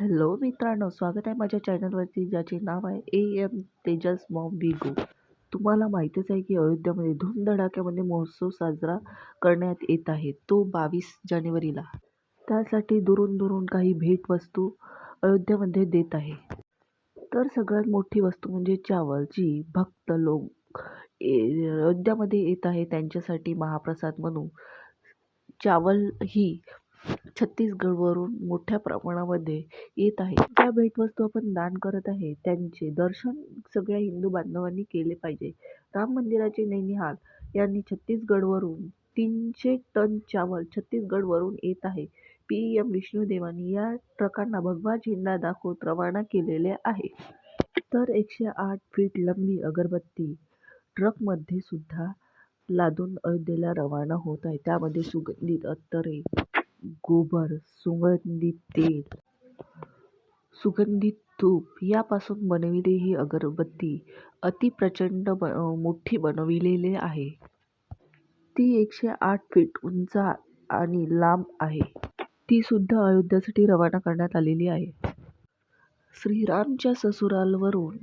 Hello मित्रांनो स्वागत आहे माझ्या चॅनलवरती ज्याचे नाव आहे ए एम तेजस मॉम बिगो तुम्हाला माहीतच आहे की अयोध्यामध्ये धूमधडाक्यामध्ये महोत्सव साजरा करण्यात येत आहे तो बावीस जानेवारीला. त्यासाठी दुरून दुरून काही भेटवस्तू अयोध्यामध्ये देत आहे. तर सगळ्यात मोठी वस्तू म्हणजे चावल जी भक्त लोक ए- अयोध्यामध्ये येत आहे त्यांच्यासाठी महाप्रसाद म्हणून. चावल ही छत्तीसगडवरून मोठ्या प्रमाणामध्ये येत आहे. ज्या भेटवस्तू आपण दान करत आहे त्यांचे दर्शन सगळ्या हिंदू बांधवांनी केले पाहिजे. राम मंदिराचे नैनिहाल यांनी छत्तीसगडवरून तीनशे टन चावल छत्तीसगडवरून येत आहे. पी. एम. विष्णुदेवानी या ट्रकांना भगवा झेंडा दाखवत रवाना केलेले आहे. तर एकशे आठ फीट लंबी अगरबत्ती ट्रकमध्ये सुद्धा लादून अयोध्येला रवाना होत आहे. त्यामध्ये सुगंधित अत्तरे गोबर सुगंधित तेल सुगंधित तूप यापासून बनविलेली ही अगरबत्ती अतिप्रचंड ब मोठी बनविलेली आहे. ती एकशे आठ फीट उंच आणि लांब आहे. ती सुद्धा अयोध्यासाठी रवाना करण्यात आलेली आहे. श्रीरामच्या ससुरालवरून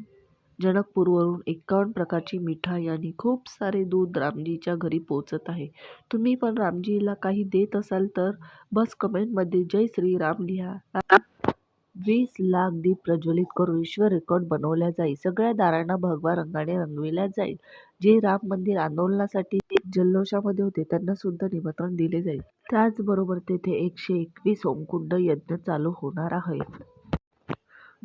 जनकपूरवरून एकावन्न प्रकारची मिठाई आणि खूप सारे दूध रामजीच्या घरी पोचत आहे. तुम्ही पण रामजीला काही देत असाल तर बस कमेंटमध्ये जय श्रीराम लिहा. वीस लाख दीप प्रज्वलित करून विश्व रेकॉर्ड बनवल्या जाईल. सगळ्या दारांना भगवा रंगाने रंगविल्या जाईल. जे राम मंदिर आंदोलनासाठी जल्लोषामध्ये होते त्यांना सुद्धा निमंत्रण दिले जाईल. त्याचबरोबर तेथे एकशे एकवीस होमकुंड यज्ञ चालू होणार आहे.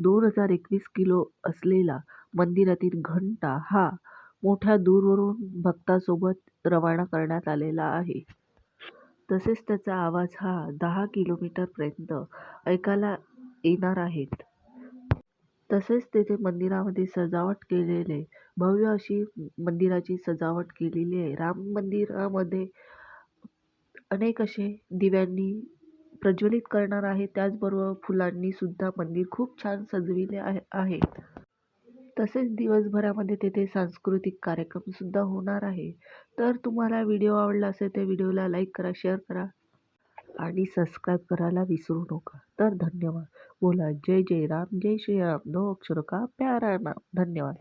दोन हजार एकवीस किलो असलेला मंदिरातील घंटा हा मोठ्या दूरवरून भक्तासोबत रवाना करण्यात आलेला आहे. तसेच त्याचा आवाज हा दहा किलोमीटरपर्यंत ऐकायला येणार आहेत तसेच तेथे मंदिरामध्ये सजावट केलेले भव्य अशी मंदिराची सजावट केलेली आहे. राम मंदिरामध्ये अनेक असे दिव्यांनी प्रज्वलित करणार आहे. त्याचबरोबर फुलांनी सुद्धा मंदिर खूप छान सजविले आहे तसेच दिवसभरामध्ये तेथे सांस्कृतिक कार्यक्रम सुद्धा होणार आहे. तर तुम्हाला व्हिडिओ आवडला असेल तर व्हिडिओला लाईक करा शेअर करा आणि सबस्क्राईब करायला विसरू नका. तर धन्यवाद. बोला. जय जय राम. जय श्रीराम दो अक्षर का? प्यारा नाम. धन्यवाद.